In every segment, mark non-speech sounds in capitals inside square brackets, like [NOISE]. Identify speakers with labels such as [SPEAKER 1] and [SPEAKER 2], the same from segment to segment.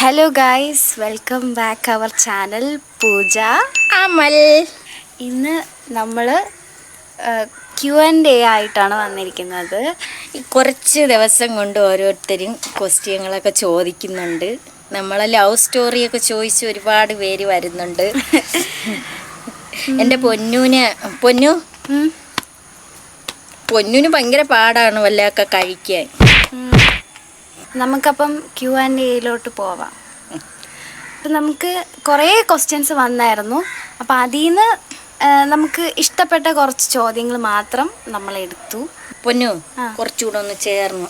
[SPEAKER 1] Hello guys welcome back our channel Pooja
[SPEAKER 2] Amal
[SPEAKER 1] ഇന്ന് നമ്മൾ Q and A ആയിട്ടാണ് വന്നിരിക്കുന്നത്.
[SPEAKER 2] കുറച്ച് ദിവസം കൊണ്ട് ഓരോരുത്തരും ക്വസ്റ്റ്യങ്ങളൊക്കെ ചോദിക്കുന്നുണ്ട്. നമ്മളെ ലവ് സ്റ്റോറിയൊക്കെ ചോദിച്ച് ഒരുപാട് പേര് വരുന്നുണ്ട്. എന്റെ പൊന്നൂന് പൊന്നു? പൊന്നൂന് ഭയങ്കര പാടാണ് വല്ലതൊക്കെ കഴിക്കാൻ.
[SPEAKER 1] നമുക്കപ്പം ക്യു ആൻഡ് എയിലോട്ട് പോവാം. അപ്പം നമുക്ക് കുറേ ക്വസ്റ്റ്യൻസ് വന്നായിരുന്നു. അപ്പം അതിൽ നിന്ന് നമുക്ക് ഇഷ്ടപ്പെട്ട കുറച്ച് ചോദ്യങ്ങൾ മാത്രം നമ്മൾ എടുത്തു
[SPEAKER 2] പൊന്നു. കുറച്ചുകൂടെ ഒന്ന് ചേർന്നു.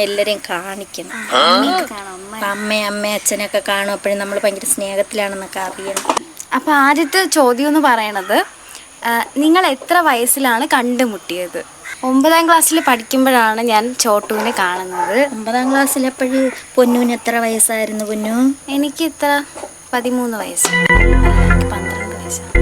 [SPEAKER 2] എല്ലാരെയും കാണിക്കണം.
[SPEAKER 1] അമ്മ.
[SPEAKER 2] അമ്മ അച്ഛനൊക്കെ കാണും. അപ്പോഴും നമ്മൾ ഭയങ്കര സ്നേഹത്തിലാണെന്നൊക്കെ അറിയണം.
[SPEAKER 1] അപ്പൊ ആദ്യത്തെ ചോദ്യം എന്ന് പറയണത് നിങ്ങൾ എത്ര വയസ്സിലാണ് കണ്ടുമുട്ടിയത്? ഒമ്പതാം ക്ലാസ്സിൽ പഠിക്കുമ്പോഴാണ് ഞാൻ ചോട്ടുവിനെ കാണുന്നത്.
[SPEAKER 2] ഒമ്പതാം ക്ലാസ്സിലെപ്പോഴും പൊന്നുവിന് എത്ര വയസ്സായിരുന്നു പൊന്നു?
[SPEAKER 1] എനിക്ക് ഇത്ര പതിമൂന്ന് വയസ്സ്. പന്ത്രണ്ട് വയസ്സാണ്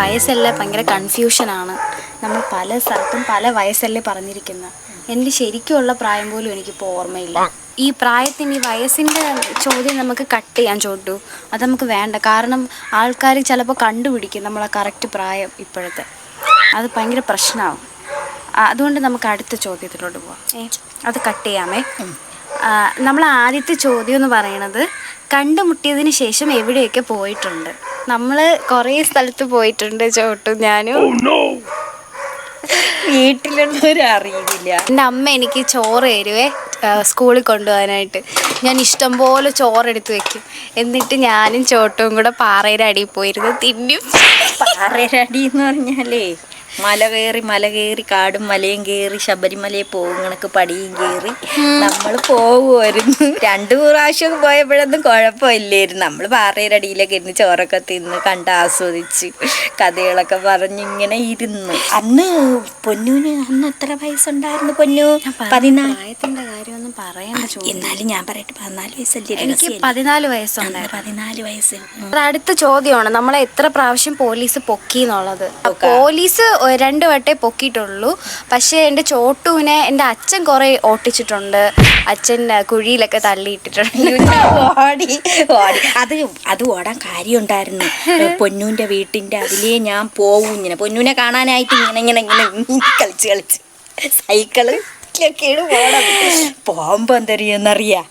[SPEAKER 1] വയസ്സല്ല ഭയങ്കര കൺഫ്യൂഷനാണ്. നമ്മൾ പല സ്ഥലത്തും പല വയസ്സല്ലേ പറഞ്ഞിരിക്കുന്നത് എന്റെ ശരിക്കുമുള്ള പ്രായം പോലും എനിക്കിപ്പോൾ ഓർമ്മയില്ല. ഈ പ്രായത്തിന് ഈ വയസ്സിന്റെ ചോദ്യം നമുക്ക് കട്ട് ചെയ്യാൻ ചോട്ടു. അത് നമുക്ക് വേണ്ട. കാരണം ആൾക്കാർ ചിലപ്പോൾ കണ്ടുപിടിക്കും നമ്മളെ കറക്റ്റ് പ്രായം ഇപ്പോഴത്തെ. അത് ഭയങ്കര പ്രശ്നമാവും അതുകൊണ്ട് നമുക്ക് അടുത്ത ചോദ്യത്തിലോട്ട് പോവാം. ഏ അത് കട്ട് ചെയ്യാമേ. നമ്മൾ ആദ്യത്തെ ചോദ്യം എന്ന് പറയണത് കണ്ടുമുട്ടിയതിന് ശേഷം എവിടെയൊക്കെ പോയിട്ടുണ്ട്? നമ്മൾ കുറേ സ്ഥലത്ത് പോയിട്ടുണ്ട് ചോട്ടും ഞാനും.
[SPEAKER 2] വീട്ടിലുള്ളവരും അറിയില്ല
[SPEAKER 1] എന്റെ അമ്മ എനിക്ക് ചോറ് തരുവേ. സ്കൂളിൽ കൊണ്ടുപോകാനായിട്ട്. ഞാൻ ഇഷ്ടം പോലെ ചോറ് എടുത്ത് വെക്കും. എന്നിട്ട് ഞാനും ചോട്ടും കൂടെ പാറയുടെ അടിയിൽ പോയിരുന്നു തിന്നും.
[SPEAKER 2] പാറയടി എന്ന് പറഞ്ഞാലേ. മല കയറി മല കയറി കാടും മലയും കയറി ശബരിമലയെ പോകും കണക്ക് പടിയും കയറി. നമ്മൾ പോകുമായിരുന്നു രണ്ടു പ്രാവശ്യം പോയപ്പോഴൊന്നും കുഴപ്പമില്ലായിരുന്നു. നമ്മൾ പാറയുടെ അടിയിലൊക്കെ ഇരുന്ന് ചോറൊക്കെ തിന്ന് കണ്ട് ആസ്വദിച്ച് കഥകളൊക്കെ പറഞ്ഞിങ്ങനെ ഇരുന്നു. അന്ന് പൊന്നുവിന് അന്ന് എത്ര വയസ്സുണ്ടായിരുന്നു പൊന്നു? പതിനാല്.
[SPEAKER 1] കാര്യമൊന്നും പറയണ്ട
[SPEAKER 2] എന്നാലും ഞാൻ പറയട്ടെ പതിനാല് വയസ്സല്ലേ
[SPEAKER 1] എനിക്ക്? പതിനാല് വയസ്സുണ്ടായിരുന്നു.
[SPEAKER 2] പതിനാല് വയസ്സ്.
[SPEAKER 1] അടുത്ത ചോദ്യമാണ്. നമ്മളെ എത്ര പ്രാവശ്യം പോലീസ് പൊക്കി. എന്നുള്ളത് പോലീസ് രണ്ട് വട്ടേ പൊക്കിയിട്ടുള്ളൂ. പക്ഷേ എന്റെ ചോട്ടുവിനെ എന്റെ അച്ഛൻ കുറേ ഓട്ടിച്ചിട്ടുണ്ട്. അച്ഛൻ കുഴിയിലൊക്കെ തള്ളിയിട്ടിട്ടുണ്ട്.
[SPEAKER 2] ഓടി ഓടി അത് അത് ഓടാൻ കാര്യമുണ്ടായിരുന്നു. [LAUGHS] പൊന്നൂന്റെ വീട്ടിന്റെ അതിലേ ഞാൻ പോവും ഇങ്ങനെ. പൊന്നൂനെ കാണാനായിട്ട് ഇങ്ങനെ ഇങ്ങനെ ഇങ്ങനെ കളിച്ച് കളിച്ച്. സൈക്കിൾ ഒക്കെയാണ് പോകുമ്പോ എന്തറിയെന്നറിയാ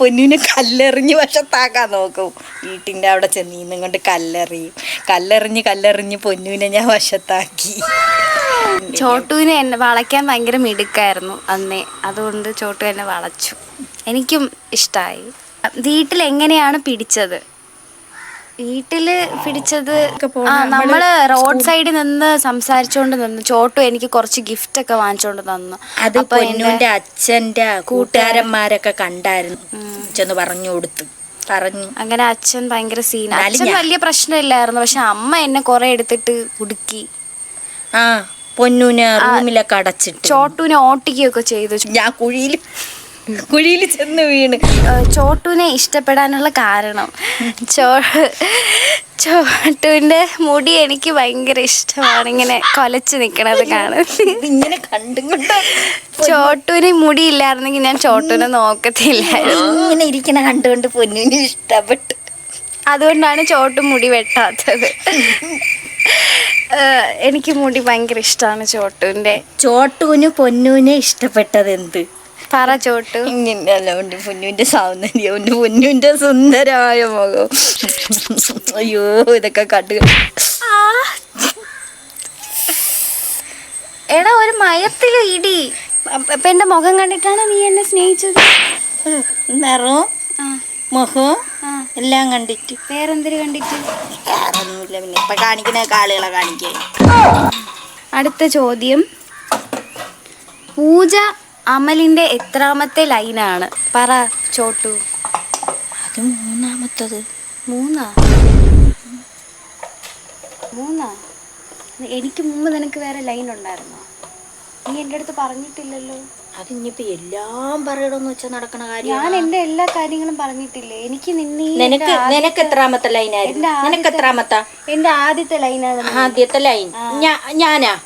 [SPEAKER 2] പൊന്നൂനെ കല്ലെറിഞ്ഞ് വശത്താക്കാൻ നോക്കും. വീട്ടിന്റെ അവിടെ ചെന്ന് നിന്നും കൊണ്ട് കല്ലെറിയും. കല്ലെറിഞ്ഞ് കല്ലെറിഞ്ഞ് പൊന്നൂനെ ഞാൻ വശത്താക്കി.
[SPEAKER 1] ചോട്ടുവിനെ എന്നെ വളയ്ക്കാൻ ഭയങ്കര മിടുക്കായിരുന്നു അന്നേ. അതുകൊണ്ട് ചോട്ടു എന്നെ വളച്ചു. എനിക്കും ഇഷ്ടമായി വീട്ടിൽ എങ്ങനെയാണ് പിടിച്ചത്? വീട്ടിൽ പിടിച്ചത് ആ നമ്മൾ റോഡ് സൈഡിൽ നിന്ന് സംസാരിച്ചോണ്ട് നിന്നു. ചോട്ടു എനിക്ക് കുറച്ച് ഗിഫ്റ്റ് ഒക്കെ വാങ്ങിച്ചോണ്ട് തന്നു.
[SPEAKER 2] അത്
[SPEAKER 1] അപ്പൊ
[SPEAKER 2] അച്ഛന്റെ കൂട്ടുകാരന്മാരൊക്കെ കണ്ടായിരുന്നു. ചെന്ന് പറഞ്ഞു കൊടുത്തു. പറഞ്ഞു.
[SPEAKER 1] അങ്ങനെ അച്ഛൻ ഭയങ്കര സീൻ അച്ഛൻ വലിയ പ്രശ്നമില്ലായിരുന്നു. പക്ഷെ അമ്മ എന്നെ കുറെ എടുത്തിട്ട് കുടുക്കി
[SPEAKER 2] ആ പൊന്നൂനെ റൂമിലൊക്കെ അടച്ചിട്ട്.
[SPEAKER 1] ചോട്ടുവിനെ ഓട്ടിക്കുകയൊക്കെ ചെയ്തു.
[SPEAKER 2] ഞാൻ കുഴിയിൽ കുഴിയിൽ ചെന്ന് വീണ്.
[SPEAKER 1] ചോട്ടുവിനെ ഇഷ്ടപ്പെടാനുള്ള കാരണം. ചോ ചോട്ടുവിന്റെ മുടി എനിക്ക് ഭയങ്കര ഇഷ്ടമാണ്. ഇങ്ങനെ കൊലച്ച് നിൽക്കണത് കാണാൻ.
[SPEAKER 2] ഇങ്ങനെ കണ്ടും കൊണ്ട്
[SPEAKER 1] ചോട്ടുവിന് മുടി ഇല്ലായിരുന്നെങ്കിൽ ഞാൻ ചോട്ടുവിനെ നോക്കത്തില്ലായിരുന്നു.
[SPEAKER 2] ഇങ്ങനെ ഇരിക്കണ കണ്ടുകൊണ്ട് പൊന്നുവിന് ഇഷ്ടപ്പെട്ടു.
[SPEAKER 1] അതുകൊണ്ടാണ് ചോട്ടും മുടി വെട്ടാത്തത്. എനിക്ക് മുടി ഭയങ്കര ഇഷ്ടമാണ് ചോട്ടുവിന്റെ.
[SPEAKER 2] ചോട്ടുവിന് പൊന്നുവിനെ ഇഷ്ടപ്പെട്ടത് എന്ത്
[SPEAKER 1] പറ ചോട്ടു.
[SPEAKER 2] ഇങ്ങനെ അല്ലാണ്ട് പുന്നുവിന്റെ സൗന്ദര്യം ഉണ്ട് പുന്നുവിന്റെ സുന്ദരമായ മുഖം. അയ്യോ ഇതൊക്കെ കണ്ടു.
[SPEAKER 1] എടാ ഒരു മയത്തിൽ ഇടി. അപ്പ- എന്റെ മുഖം കണ്ടിട്ടാണ് നീ എന്നെ സ്നേഹിച്ചത്?
[SPEAKER 2] നിറവും മുഖവും എല്ലാം കണ്ടിട്ട്.
[SPEAKER 1] വേറെന്തിരി കണ്ടിട്ട്?
[SPEAKER 2] വേറൊന്നുമില്ല പിന്നെ. ഇപ്പൊ കാണിക്കുന്ന ആളുകളെ കാണിക്കുക
[SPEAKER 1] അടുത്ത ചോദ്യം. പൂജ അമലിന്റെ എത്രാമത്തെ ലൈനാണ്. പറ ചോട്ടു.
[SPEAKER 2] അത് മൂന്നാമത്തത്.
[SPEAKER 1] മൂന്നാ? മൂന്നാ? എനിക്ക് മുമ്പ് നിനക്ക് വേറെ ലൈൻ ഉണ്ടായിരുന്നോ നീ എന്റെ അടുത്ത് പറഞ്ഞിട്ടില്ലല്ലോ.
[SPEAKER 2] അത് ഇനിയിപ്പോ എല്ലാം പറയണമെന്ന് വെച്ചാൽ നടക്കണ കാര്യം
[SPEAKER 1] ഞാൻ എന്റെ എല്ലാ കാര്യങ്ങളും പറഞ്ഞിട്ടില്ലേ? എനിക്ക് നിന്നെ ഈ
[SPEAKER 2] നിനക്ക്
[SPEAKER 1] എന്റെ
[SPEAKER 2] നിനക്ക് എത്രാമത്തെ ലൈനായിരുന്നു?
[SPEAKER 1] എന്റെ
[SPEAKER 2] നിനക്ക്
[SPEAKER 1] ആദ്യത്തെ-
[SPEAKER 2] എത്രാമത്തെ?
[SPEAKER 1] എന്റെ ആദ്യത്തെ ലൈനാണ്.
[SPEAKER 2] ആദ്യത്തെ ലൈൻ. ഞാനാ.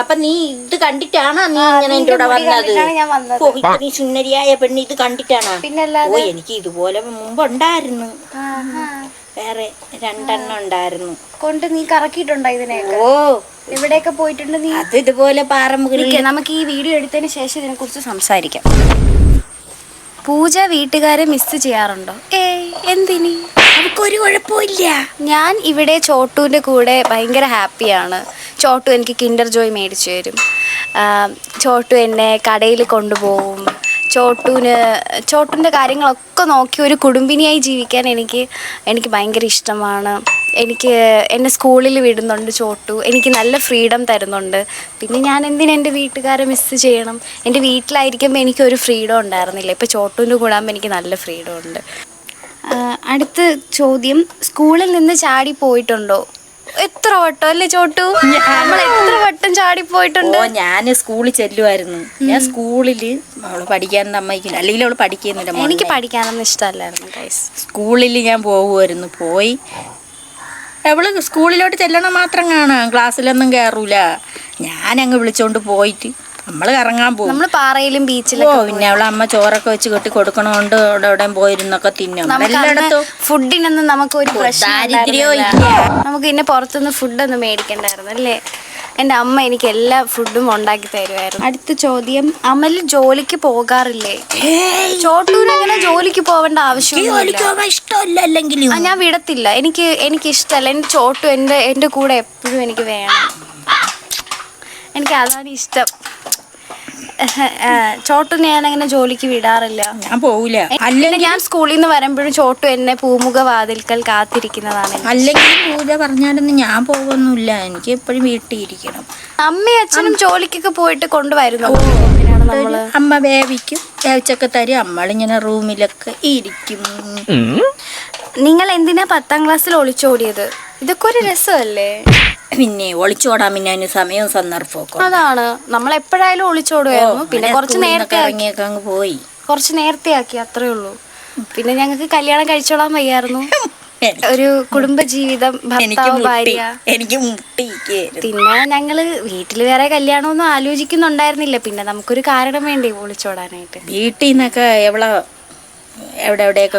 [SPEAKER 2] അപ്പൊ നീ ഇത് കണ്ടിട്ടാണോ നീ ഇങ്ങനെ എന്റെ കൂടെ വന്നത്. ഓ ഇത്രയും സുന്ദരിയായ പെണ്ണ് ഇത് കണ്ടിട്ടാണോ? ഓ എനിക്ക് ഇതുപോലെ മുമ്പ് ഉണ്ടായിരുന്നു. വേറെ രണ്ടെണ്ണം ഉണ്ടായിരുന്നു.
[SPEAKER 1] കൊണ്ട് നീ കറക്കിയിട്ടുണ്ടോ ഇതിനെ
[SPEAKER 2] ഓ.
[SPEAKER 1] എവിടെയൊക്കെ പോയിട്ടുണ്ട് നീ?
[SPEAKER 2] അത് ഇതുപോലെ പാറമുകളിൽ
[SPEAKER 1] നമുക്ക് ഈ വീഡിയോ എടുത്തതിന് ശേഷം ഇതിനെ കുറിച്ച് സംസാരിക്കാം. പൂജ വീട്ടുകാരെ മിസ് ചെയ്യാറുണ്ടോ? ഏയ് എന്തിനി?
[SPEAKER 2] നമുക്കൊരു കുഴപ്പമില്ല.
[SPEAKER 1] ഞാൻ ഇവിടെ ചോട്ടൂന്റെ കൂടെ ഭയങ്കര ഹാപ്പിയാണ് ചോട്ടു എനിക്ക് കിൻഡർ ജോയ് മേടിച്ചു തരും. ചോട്ടു എന്നെ കടയിൽ കൊണ്ടുപോകും. ചോട്ടുവിന് ചോട്ടുവിന്റെ കാര്യങ്ങളൊക്കെ നോക്കി ഒരു കുടുംബിനിയായി ജീവിക്കാൻ എനിക്ക് എനിക്ക് ഭയങ്കര ഇഷ്ടമാണ്. എനിക്ക് എന്നെ സ്കൂളിൽ വിടുന്നുണ്ട് ചോട്ടു. എനിക്ക് നല്ല ഫ്രീഡം തരുന്നുണ്ട്. പിന്നെ ഞാൻ എന്തിനാ എന്റെ വീട്ടുകാരെ മിസ്സ് ചെയ്യണം? എന്റെ വീട്ടിലായിരിക്കുമ്പോൾ എനിക്കൊരു ഫ്രീഡം ഉണ്ടായിരുന്നില്ല. ഇപ്പോൾ ചോട്ടുവിന്റെ കൂടാകുമ്പോൾ എനിക്ക് നല്ല ഫ്രീഡം ഉണ്ട്. അടുത്ത ചോദ്യം. സ്കൂളിൽ നിന്ന് ചാടി പോയിട്ടുണ്ടോ? എത്ര വട്ടം അല്ലേ ചോട്ടു? നമ്മൾ എത്ര വട്ടം ചാടി പോയിട്ടുണ്ട്?
[SPEAKER 2] ഓ ഞാൻ സ്കൂളിൽ ചെല്ലുമായിരുന്നു ഞാൻ സ്കൂളിൽ അവൾ പഠിക്കാൻ അമ്മയ്ക്കില്ല അല്ലെങ്കിൽ അവൾ പഠിക്കുന്നില്ല
[SPEAKER 1] എനിക്ക് പഠിക്കാനൊന്നും ഇഷ്ടമല്ലായിരുന്നു
[SPEAKER 2] സ്കൂളിൽ ഞാൻ പോകുമായിരുന്നു പോയി. അവൾ സ്കൂളിലോട്ട് ചെല്ലണം മാത്രം കാണാം. ക്ലാസ്സിലൊന്നും കയറൂല ഞാൻ അങ്ങ് വിളിച്ചോണ്ട് പോയിട്ട് നമ്മൾ കറങ്ങാൻ പോകും
[SPEAKER 1] നമ്മൾ പാറയിലും
[SPEAKER 2] ഓ
[SPEAKER 1] ബീച്ചിലും
[SPEAKER 2] പിന്നെ അവളെ അമ്മ ചോറൊക്കെ വെച്ച് കെട്ടി കൊടുക്കണോണ്ട് അവിടെ എവിടെയും പോയിരുന്നൊക്കെ തിന്നും. എല്ലായിടത്തും
[SPEAKER 1] ഫുഡിനൊന്നും നമുക്ക് ഒരു
[SPEAKER 2] ഇല്ല.
[SPEAKER 1] നമുക്ക് ഇന്നെ പുറത്തുനിന്ന് ഫുഡൊന്നും മേടിക്കണ്ടായിരുന്നു അല്ലേ? എന്റെ അമ്മ എനിക്ക് എല്ലാ ഫുഡും ഉണ്ടാക്കി തരുമായിരുന്നു. അടുത്ത ചോദ്യം അമൽ ജോലിക്ക് പോകാറില്ലേ? ചോട്ടൂർ അങ്ങനെ ജോലിക്ക് പോവേണ്ട ആവശ്യം
[SPEAKER 2] ഇഷ്ടമല്ല
[SPEAKER 1] ഞാൻ വിടത്തില്ല. എനിക്ക് എനിക്ക് ഇഷ്ടമല്ല എന്റെ ചോട്ടു എന്റെ എന്റെ കൂടെ എപ്പോഴും എനിക്ക് വേണം. എനിക്ക് അതാണ് ഇഷ്ടം. ചോട്ടു ചോട്ടുനെ ഞാൻ അങ്ങനെ ജോലിക്ക് വിടാറില്ല.
[SPEAKER 2] ഞാൻ പോവില്ല അല്ലെങ്കിൽ
[SPEAKER 1] ഞാൻ സ്കൂളിൽ നിന്ന് വരുമ്പോഴും ചോട്ടു എന്നെ പൂമുഖ വാതിൽക്കൽ കാത്തിരിക്കുന്നതാണ്.
[SPEAKER 2] അല്ലെങ്കിൽ പൂജ പറഞ്ഞാലൊന്നും ഞാൻ പോകുന്നില്ല എനിക്ക് എപ്പോഴും വീട്ടിൽ ഇരിക്കണം
[SPEAKER 1] അമ്മയും അച്ഛനും ജോലിക്കൊക്കെ പോയിട്ട് കൊണ്ടുവരുന്നു?
[SPEAKER 2] അമ്മ വേവിക്കും. വേവിച്ചൊക്കെ തരും. നമ്മളിങ്ങനെ റൂമിലൊക്കെ ഇരിക്കും.
[SPEAKER 1] നിങ്ങൾ എന്തിനാ പത്താം ക്ലാസ്സിൽ ഒളിച്ചോടിയത്? ഇതൊക്കെ ഒരു രസമല്ലേ?
[SPEAKER 2] പിന്നെ ഒളിച്ചോടാൻ പിന്നെ അതിന് സമയവും സന്ദർഭവും ഒക്കെ
[SPEAKER 1] അതാണ്. നമ്മൾ എപ്പോഴായാലും ഒളിച്ചോടുമായിരുന്നു പിന്നെ കുറച്ച് നേരത്തെ
[SPEAKER 2] ഇറങ്ങിയൊക്കെ അങ്ങ് പോയി.
[SPEAKER 1] കുറച്ച് നേരത്തെ ആക്കി അത്രേ ഉള്ളൂ. പിന്നെ ഞങ്ങൾക്ക് കല്യാണം കഴിച്ചോളാൻ വയ്യായിരുന്നു. ഒരു കുടുംബ
[SPEAKER 2] ജീവിതം
[SPEAKER 1] ഭർത്താവ് ഭാര്യ.
[SPEAKER 2] എനിക്ക്
[SPEAKER 1] പിന്നെ ഞങ്ങൾ വീട്ടിൽ വേറെ കല്യാണമൊന്നും ആലോചിക്കുന്നുണ്ടായിരുന്നില്ല. പിന്നെ നമുക്കൊരു കാരണം വേണ്ടി ഒളിച്ചോടാനായിട്ട്?
[SPEAKER 2] വീട്ടിൽ നിന്നൊക്കെ എവിടെ എവിടെ എവിടെയൊക്കെ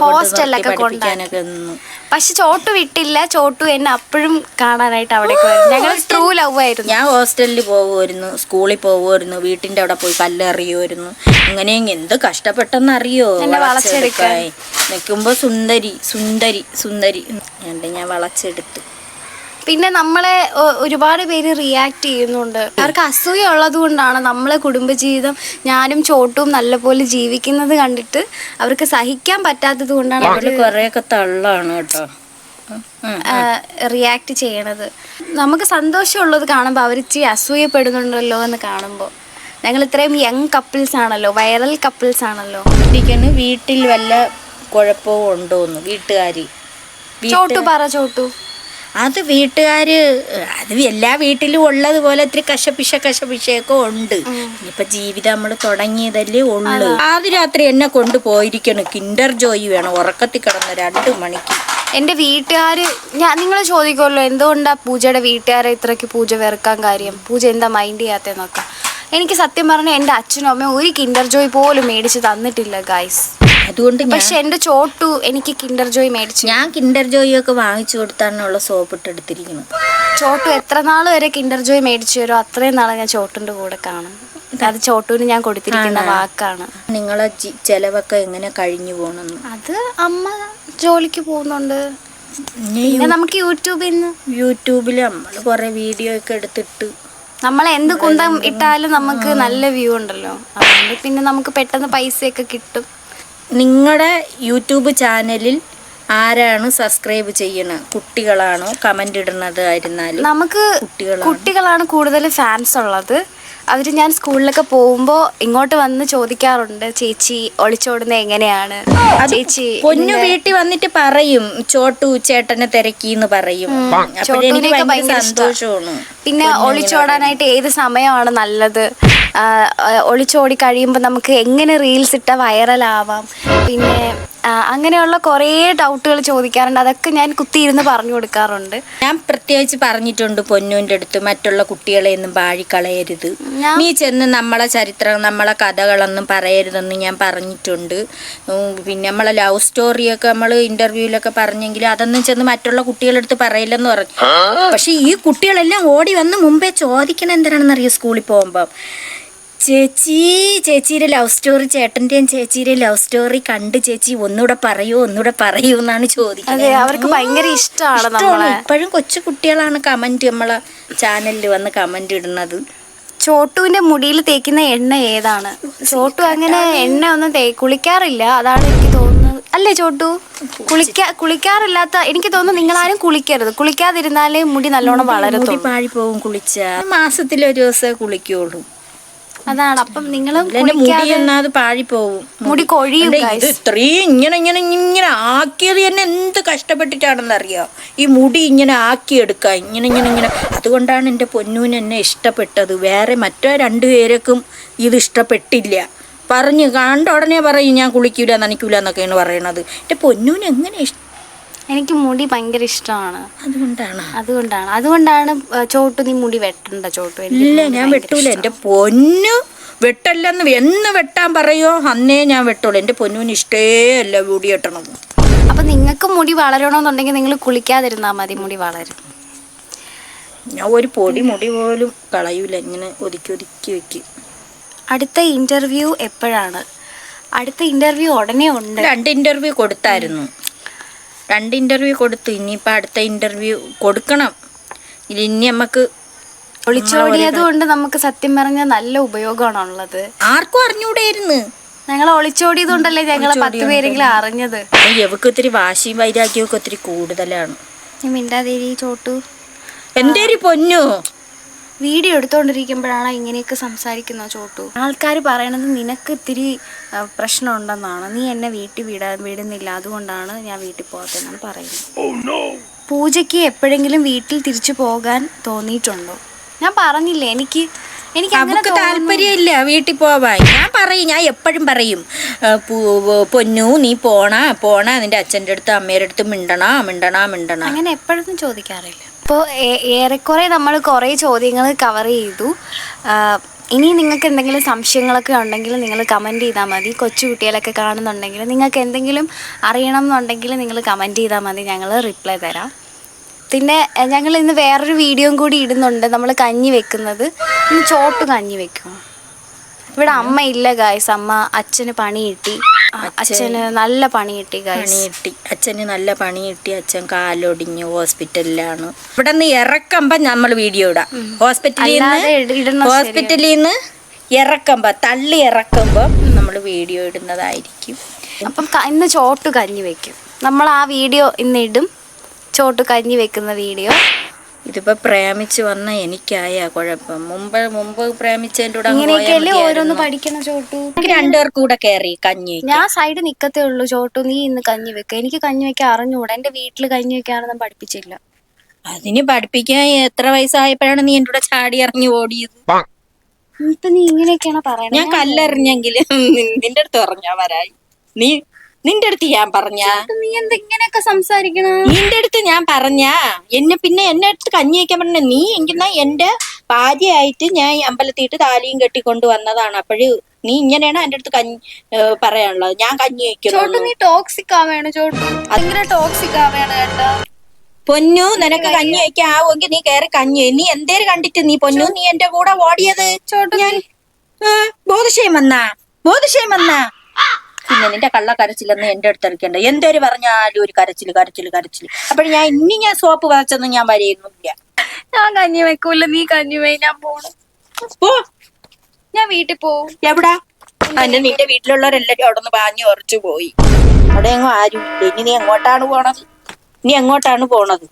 [SPEAKER 2] നിന്നു.
[SPEAKER 1] പക്ഷെ ചോട്ടു വിട്ടില്ല. ചോട്ടു എന്നെ അപ്പോഴും കാണാനായിട്ട് അവിടെ ഞങ്ങൾ ട്രൂ ലവ് ആയിരുന്നു.
[SPEAKER 2] ഞാൻ ഹോസ്റ്റലിൽ പോകുമായിരുന്നു സ്കൂളിൽ പോകുമായിരുന്നു വീട്ടിന്റെ അവിടെ പോയി കല്ലെറിയുമായിരുന്നു. അങ്ങനെ എന്ത് കഷ്ടപ്പെട്ടെന്ന്
[SPEAKER 1] അറിയോ വളച്ചെടുക്കാൻ.
[SPEAKER 2] നിൽക്കുമ്പോൾ സുന്ദരി സുന്ദരി സുന്ദരി. എന്നിട്ട് ഞാൻ വളച്ചെടുത്തു.
[SPEAKER 1] പിന്നെ നമ്മളെ ഒരുപാട് പേര് റിയാക്ട് ചെയ്യുന്നുണ്ട്. അവർക്ക് അസൂയ ഉള്ളത് കൊണ്ടാണ് നമ്മളെ കുടുംബജീവിതം ഞാനും ചോട്ടും നല്ലപോലെ ജീവിക്കുന്നത് കണ്ടിട്ട് അവർക്ക് സഹിക്കാൻ പറ്റാത്തത് കൊണ്ടാണ് അവർ
[SPEAKER 2] കുറേയൊക്കെ തള്ളാണ് കേട്ടോ.
[SPEAKER 1] റിയാക്ട് ചെയ്യണത്. നമുക്ക് സന്തോഷമുള്ളത് കാണുമ്പോൾ അവർ ഇച്ചിരി അസൂയപ്പെടുന്നുണ്ടല്ലോ എന്ന് കാണുമ്പോൾ ഞങ്ങൾ ഇത്രയും യങ് കപ്പിൾസ് ആണല്ലോ വൈറൽ കപ്പിൾസ് ആണല്ലോ.
[SPEAKER 2] വീട്ടിൽ വല്ല കുഴപ്പവും ഉണ്ടോന്ന്? വീട്ടുകാരി.
[SPEAKER 1] ചോട്ടു പറ ചോട്ടു.
[SPEAKER 2] അത് വീട്ടുകാർ അത് എല്ലാ വീട്ടിലും ഉള്ളതുപോലെ ഇത്തിരി കശപിശ കശപിശയൊക്കെ ഉണ്ട്. ഇനിയിപ്പൊ ജീവിതം നമ്മൾ തുടങ്ങിയതല്ലേ ഉള്ളു. ആദ്യ രാത്രി എന്നെ കൊണ്ടുപോയിരിക്കണം കിൻഡർ ജോയി വേണം. ഉറക്കത്തിൽ കിടന്ന് രണ്ട് മണിക്ക്.
[SPEAKER 1] എന്റെ വീട്ടുകാർ ഞാൻ നിങ്ങൾ ചോദിക്കുമല്ലോ എന്തുകൊണ്ടാണ് പൂജയുടെ വീട്ടുകാരെ ഇത്രയ്ക്ക് പൂജ വെറുക്കാൻ കാര്യം? പൂജ എന്താ മൈൻഡ് ചെയ്യാത്തതെന്നൊക്കെ. എനിക്ക് സത്യം പറഞ്ഞാൽ എന്റെ അച്ഛനും അമ്മയും ഒരു കിൻഡർ ജോയ് പോലും മേടിച്ച് തന്നിട്ടില്ല ഗൈസ്
[SPEAKER 2] അതുകൊണ്ട്
[SPEAKER 1] പക്ഷെ എന്റെ ചോട്ടു എനിക്ക് കിൻഡർ ജോയ് മേടിച്ചു.
[SPEAKER 2] ഞാൻ കിൻഡർ ജോയി ഒക്കെ വാങ്ങിച്ചു കൊടുത്താണുള്ള സോപ്പ് ഇട്ട് എടുത്തിരിക്കുന്നത്
[SPEAKER 1] ചോട്ടു എത്ര നാൾ വരെ കിൻഡർ ജോയ് മേടിച്ചു തരുമോ അത്രയും നാളെ ഞാൻ ചോട്ടിന്റെ കൂടെ കാണും. അത് ചോട്ടുവിന് ഞാൻ കൊടുത്തിരിക്കുന്ന വാക്കാണ്.
[SPEAKER 2] നിങ്ങളെ ചെലവൊക്കെ എങ്ങനെ കഴിഞ്ഞു പോണെന്ന്?
[SPEAKER 1] അത് അമ്മ ജോലിക്ക് പോകുന്നുണ്ട്. നമുക്ക് യൂട്യൂബിൽ നിന്ന്
[SPEAKER 2] യൂട്യൂബിൽ നമ്മൾ കുറെ വീഡിയോ ഒക്കെ എടുത്തിട്ട്.
[SPEAKER 1] നമ്മൾ എന്ത് കുന്തം ഇട്ടാലും നമുക്ക് നല്ല വ്യൂ ഉണ്ടല്ലോ. അതുകൊണ്ട് പിന്നെ നമുക്ക് പെട്ടെന്ന് പൈസയൊക്കെ കിട്ടും.
[SPEAKER 2] നിങ്ങളുടെ യൂട്യൂബ് ചാനലിൽ ആരാണ് സബ്സ്ക്രൈബ് ചെയ്യണത് കുട്ടികളാണോ കമന്റ് ഇടുന്നത് ആയിരുന്നാലും?
[SPEAKER 1] നമുക്ക്
[SPEAKER 2] കുട്ടികളാണ്.
[SPEAKER 1] കൂടുതൽ ഫാൻസ് ഉള്ളത്. അവർ ഞാൻ സ്കൂളിലൊക്കെ പോകുമ്പോൾ ഇങ്ങോട്ട് വന്ന് ചോദിക്കാറുണ്ട് ചേച്ചി ഒളിച്ചോടുന്നത് എങ്ങനെയാണ്? ചേച്ചി
[SPEAKER 2] പൊന്നു വീട്ടിൽ വന്നിട്ട് പറയും ചോട്ടു ചേട്ടനെ പറയും.
[SPEAKER 1] ചോട്ടൂനെയൊക്കെ
[SPEAKER 2] ഭയങ്കര
[SPEAKER 1] ഭയങ്കര
[SPEAKER 2] സന്തോഷമാണ്.
[SPEAKER 1] പിന്നെ ഒളിച്ചോടാനായിട്ട് ഏത് സമയമാണ് നല്ലത്? ഒളിച്ചോടി കഴിയുമ്പോൾ നമുക്ക് എങ്ങനെ റീൽസ് ഇട്ടാൽ വൈറലാവാം? പിന്നെ അങ്ങനെയുള്ള കുറേ ഡൗട്ടുകൾ ചോദിക്കാറുണ്ട്. അതൊക്കെ ഞാൻ കുത്തിയിരുന്ന് പറഞ്ഞു കൊടുക്കാറുണ്ട്.
[SPEAKER 2] ഞാൻ പ്രത്യേകിച്ച് പറഞ്ഞിട്ടുണ്ട് പൊന്നുവിന്റെ അടുത്ത് മറ്റുള്ള കുട്ടികളെയൊന്നും പാഴിക്കളയരുത് നീ ചെന്ന് നമ്മളെ ചരിത്രം നമ്മളെ കഥകളൊന്നും പറയരുതെന്ന് ഞാൻ പറഞ്ഞിട്ടുണ്ട്. പിന്നെ നമ്മളെ ലവ് സ്റ്റോറിയൊക്കെ നമ്മൾ ഇന്റർവ്യൂവിലൊക്കെ പറഞ്ഞെങ്കിൽ അതൊന്നും ചെന്ന് മറ്റുള്ള കുട്ടികളെടുത്ത് പറയില്ലെന്ന് പറഞ്ഞു. പക്ഷേ ഈ കുട്ടികളെല്ലാം ഓടി വന്ന് മുമ്പേ ചോദിക്കണം എന്തിനാണെന്നറിയോ സ്കൂളിൽ പോകുമ്പോൾ ചേച്ചി ചേച്ചിയുടെ ലവ് സ്റ്റോറി ചേട്ടന്റെയും ചേച്ചിയുടെ ലവ് സ്റ്റോറി കണ്ട് ചേച്ചി ഒന്നുകൂടെ പറയൂ ഒന്നുകൂടെ പറയൂ എന്നാണ് ചോദിക്കുന്നത്.
[SPEAKER 1] അവർക്ക് ഭയങ്കര ഇഷ്ടമാണ്
[SPEAKER 2] ഇപ്പോഴും കൊച്ചു കുട്ടികളാണ് കമന്റ് നമ്മളെ ചാനലിൽ വന്ന് കമന്റ് ഇടുന്നത്.
[SPEAKER 1] ചോട്ടുവിന്റെ മുടിയിൽ തേക്കുന്ന എണ്ണ ഏതാണ്? ചോട്ടു അങ്ങനെ എണ്ണ ഒന്നും തേ കുളിക്കാറില്ല. അതാണ് എനിക്ക് തോന്നുന്നത്. അല്ലേ ചോട്ടു? കുളിക്കാ കുളിക്കാറില്ലാത്ത എനിക്ക് തോന്നുന്നു നിങ്ങൾ ആരും കുളിക്കരുത്. കുളിക്കാതിരുന്നാലേ മുടി നല്ലോണം
[SPEAKER 2] മുടി
[SPEAKER 1] വളരത്തുള്ളൂ.
[SPEAKER 2] പോകും കുളിച്ച മാസത്തിൽ ഒരു ദിവസമേ കുളിക്കുള്ളൂ.
[SPEAKER 1] അതാണ്. അപ്പം നിങ്ങളും
[SPEAKER 2] മുടി
[SPEAKER 1] മുടി കൊഴിയും
[SPEAKER 2] ഇത് ഇത്രയും ഇങ്ങനെ ഇങ്ങനെ ഇങ്ങനെ ആക്കിയത് എന്നെ എന്ത് കഷ്ടപ്പെട്ടിട്ടാണെന്ന് കഷ്ടപ്പെട്ടിട്ടാണെന്നറിയോ? ഈ മുടി ഇങ്ങനെ ആക്കിയെടുക്ക ഇങ്ങനെ ഇങ്ങനെ ഇങ്ങനെ. അതുകൊണ്ടാണ് എന്റെ പൊന്നൂന് എന്നെ ഇഷ്ടപ്പെട്ടത്. വേറെ മറ്റോ രണ്ടു പേരേക്കും ഇത് ഇഷ്ടപ്പെട്ടില്ല. പറഞ്ഞു കണ്ട ഉടനെ പറയും ഞാൻ കുളിക്കൂല നനയ്ക്കൂല എന്നൊക്കെയാണ് പറയണത്. എന്റെ പൊന്നൂന് എങ്ങനെ ഇഷ്ടം
[SPEAKER 1] എനിക്ക് മുടി ഭയങ്കര ഇഷ്ടമാണ്.
[SPEAKER 2] അതുകൊണ്ടാണ്?
[SPEAKER 1] അതുകൊണ്ടാണ്. അതുകൊണ്ടാണ് ചോട്ടു നീ മുടി വെട്ടണ്ട ചോട്ടു.
[SPEAKER 2] ഇല്ല ഞാൻ വെട്ടൂല.
[SPEAKER 1] എന്റെ
[SPEAKER 2] എന്റെ പൊന്നു വെട്ടല്ലെന്ന് എന്ന് വെട്ടാൻ പറയോ? അന്നേ ഞാൻ വെട്ടുള്ളൂ എന്റെ പൊന്നുവിന് ഇഷ്ടേ അല്ല മുടി വെട്ടണം
[SPEAKER 1] അപ്പൊ നിങ്ങൾക്ക് മുടി വളരണമെന്നുണ്ടെങ്കിൽ നിങ്ങൾ കുളിക്കാതിരുന്നാ മതി മുടി വളരും.
[SPEAKER 2] ഞാൻ ഒരു പൊടി മുടി പോലും കളയൂല. ഇങ്ങനെ ഒതുക്കി ഒതുക്കി വെക്കും.
[SPEAKER 1] അടുത്ത ഇന്റർവ്യൂ എപ്പോഴാണ്? അടുത്ത ഇന്റർവ്യൂ ഉടനെ ഉണ്ട്.
[SPEAKER 2] രണ്ട് ഇന്റർവ്യൂ കൊടുത്തായിരുന്നു. രണ്ട് ഇന്റർവ്യൂ കൊടുത്തു. ഇനിയിപ്പോൾ അടുത്ത ഇന്റർവ്യൂ കൊടുക്കണം. ഇനി നമുക്ക്
[SPEAKER 1] ഒളിച്ചോടിയത് കൊണ്ട് നമുക്ക് സത്യം പറഞ്ഞ നല്ല ഉപയോഗമാണുള്ളത്.
[SPEAKER 2] ആർക്കും അറിഞ്ഞൂടായിരുന്നു
[SPEAKER 1] ഞങ്ങൾ ഒളിച്ചോടിയത് കൊണ്ടല്ലേ ഞങ്ങൾ പത്ത് പേരെങ്കിലും അറിഞ്ഞത്.
[SPEAKER 2] എവക്ക് ഒത്തിരി വാശിയും വൈരാഗ്യവും ഒക്കെ ഒത്തിരി കൂടുതലാണ്.
[SPEAKER 1] എന്റെ മിണ്ടാതിരി ചോട്ടു.
[SPEAKER 2] എന്തേരി പൊന്നു?
[SPEAKER 1] വീഡിയോ എടുത്തുകൊണ്ടിരിക്കുമ്പോഴാണ് ഇങ്ങനെയൊക്കെ സംസാരിക്കുന്നത് ചോട്ടു. ആൾക്കാർ പറയണത് നിനക്ക് ഇത്തിരി പ്രശ്നമുണ്ടെന്നാണ്. നീ എന്നെ വീട്ടിൽ വിടാ വിടുന്നില്ല. അതുകൊണ്ടാണ് ഞാൻ വീട്ടിൽ പോകാത്തതെന്നാണ് പറയുന്നത്. പൂജയ്ക്ക് എപ്പോഴെങ്കിലും വീട്ടിൽ തിരിച്ചു പോകാൻ തോന്നിയിട്ടുണ്ടോ? ഞാൻ പറഞ്ഞില്ലേ എനിക്ക് എനിക്ക് അങ്ങനെ
[SPEAKER 2] താല്പര്യമില്ല വീട്ടിൽ പോവാൻ. ഞാൻ പറയും ഞാൻ എപ്പോഴും പറയും പൊന്നു നീ പോണ പോണ നിന്റെ അച്ഛന്റെ അടുത്ത് അമ്മയുടെ അടുത്ത് മിണ്ടണ മിണ്ടണ മിണ്ടണ.
[SPEAKER 1] അങ്ങനെ എപ്പോഴൊന്നും ചോദിക്കാറില്ല. ഇപ്പോൾ ഏറെക്കുറെ നമ്മൾ കുറേ ചോദ്യങ്ങൾ കവർ ചെയ്തു. ഇനി നിങ്ങൾക്ക് എന്തെങ്കിലും സംശയങ്ങളൊക്കെ ഉണ്ടെങ്കിൽ നിങ്ങൾ കമന്റ് ചെയ്താൽ മതി. കൊച്ചു കുട്ടികളൊക്കെ കാണുന്നുണ്ടെങ്കിൽ നിങ്ങൾക്ക് എന്തെങ്കിലും അറിയണം എന്നുണ്ടെങ്കിൽ നിങ്ങൾ കമന്റ് ചെയ്താൽ മതി. ഞങ്ങൾ റിപ്ലൈ തരാം. പിന്നെ ഞങ്ങൾ ഇന്ന് വേറൊരു വീഡിയോയും കൂടി ഇടുന്നുണ്ട്. നമ്മൾ കഞ്ഞി വെക്കുന്നത്. ഇന്ന് ചോട്ട് കഞ്ഞി വെക്കും. ഇവിടെ അമ്മ ഇല്ല ഗായ്സ് അമ്മ അച്ഛന് പണി കിട്ടി. അച്ഛന് നല്ല പണി കിട്ടി
[SPEAKER 2] പണി കിട്ടി. അച്ഛന് നല്ല പണി കിട്ടി. അച്ഛൻ കാലൊടിഞ്ഞു ഹോസ്പിറ്റലിലാണ്. ഇവിടെ നിന്ന് ഇറക്കുമ്പോ നമ്മൾ വീഡിയോ ഇടാം. ഹോസ്പിറ്റലിൽ നിന്ന് ഹോസ്പിറ്റലിൽ നിന്ന് ഇറക്കുമ്പോ തള്ളി ഇറക്കുമ്പോ നമ്മൾ വീഡിയോ ഇടുന്നതായിരിക്കും.
[SPEAKER 1] അപ്പം ഇന്ന് ചോട്ട് കഞ്ഞി വെക്കും. നമ്മൾ ആ വീഡിയോ ഇന്ന് ഇടും. ചോട്ട് കഞ്ഞി വെക്കുന്ന വീഡിയോ.
[SPEAKER 2] ഇതിപ്പോ പ്രേമിച്ച് വന്ന എനിക്കായ കുഴപ്പം. മുമ്പ് മുമ്പ് പ്രേമിച്ചതിന്റെ കൂടെ
[SPEAKER 1] ഇങ്ങനെയൊക്കെയല്ലേ ഓരോന്ന്. പഠിക്കണം ചോട്ടു?
[SPEAKER 2] എനിക്ക് രണ്ടുപേർക്ക് കൂടെ കയറി കഞ്ഞി
[SPEAKER 1] ഞാൻ സൈഡ് നിക്കത്തേ ഉള്ളൂ ചോട്ടു. നീ ഇന്ന് കഞ്ഞി വെക്ക. എനിക്ക് കഞ്ഞി വെക്കാൻ അറിഞ്ഞൂടാ. എന്റെ വീട്ടിൽ കഞ്ഞി വെക്കാനൊന്നും പഠിപ്പിച്ചില്ല.
[SPEAKER 2] അതിന് പഠിപ്പിക്കാൻ എത്ര വയസ്സായപ്പോഴാണ് നീ എന്റെ കൂടെ ചാടി ഇറങ്ങി ഓടിയത്?
[SPEAKER 1] ഇപ്പൊ നീ ഇങ്ങനെയൊക്കെയാണ് പറയുന്നത്
[SPEAKER 2] ഞാൻ കല്ലെറിഞ്ഞെങ്കിലും [LAUGHS] നിന്റെ അടുത്ത് പറഞ്ഞാ വരായി. നീ നിന്റെ അടുത്ത് ഞാൻ പറഞ്ഞ?
[SPEAKER 1] നീ എന്താ ഇങ്ങനെയൊക്കെ സംസാരിക്കണ?
[SPEAKER 2] നിന്റെ അടുത്ത് ഞാൻ പറഞ്ഞ? എന്നെ പിന്നെ എന്നെ അടുത്ത് കഞ്ഞി വയ്ക്കാൻ പറഞ്ഞ നീ എങ്കിന്നാ എന്റെ ഭാര്യയായിട്ട് ഞാൻ ഈ അമ്പലത്തിയിട്ട് താലിയും കെട്ടിക്കൊണ്ട് വന്നതാണ്. അപ്പോഴ് നീ ഇങ്ങനെയാണ് എന്റെ അടുത്ത് കഞ്ഞി പറയാനുള്ളത്. ഞാൻ കഞ്ഞി
[SPEAKER 1] ചോട്ടു
[SPEAKER 2] വയ്ക്കുന്നു
[SPEAKER 1] നീ ടോക്സിക് ആവേണ് ചോട്ടു ഭയങ്കര ടോക്സിക് ആവേണ് കേട്ടോ
[SPEAKER 2] പൊന്നു നിനക്ക് കഞ്ഞി വയ്ക്കാൻ ആവുമെങ്കിൽ നീ കയറി കഞ്ഞി വയ്. നീ എന്തേലും കണ്ടിട്ട് നീ പൊന്നു? നീ എന്റെ കൂടെ ഓടിയത്?
[SPEAKER 1] ചോട്ടു
[SPEAKER 2] ഞാൻ ബോധശയം ബോധക്ഷയം വന്നാ? ബോധക്ഷയം വന്നാ? പിന്നെ നിന്റെ കള്ള കരച്ചിലെന്ന് എന്റെ അടുത്ത് ഇറക്കണ്ട എന്തൊരു പറഞ്ഞാലും ഒരു കരച്ചിൽ കരച്ചിൽ കരച്ചിൽ. അപ്പോൾ ഞാൻ ഇനി ഞാൻ സോപ്പ് വരച്ചൊന്നും ഞാൻ വരെയൊന്നുമില്ല.
[SPEAKER 1] ഞാൻ കഞ്ഞി വെക്കൂല. നീ കഞ്ഞി വേ ഞാൻ പോണു.
[SPEAKER 2] പോ.
[SPEAKER 1] ഞാൻ വീട്ടിൽ പോവും.
[SPEAKER 2] എവിടാ? അന്നെ നിന്റെ വീട്ടിലുള്ളവരെല്ലാരും അവിടെ നിന്ന് പാഞ്ഞു ഉറച്ചു പോയി. അവിടെ എങ്ങോ ആരും ഇല്ല ഇനി നീ എങ്ങോട്ടാണ് പോണത്? നീ എങ്ങോട്ടാണ് പോണത്?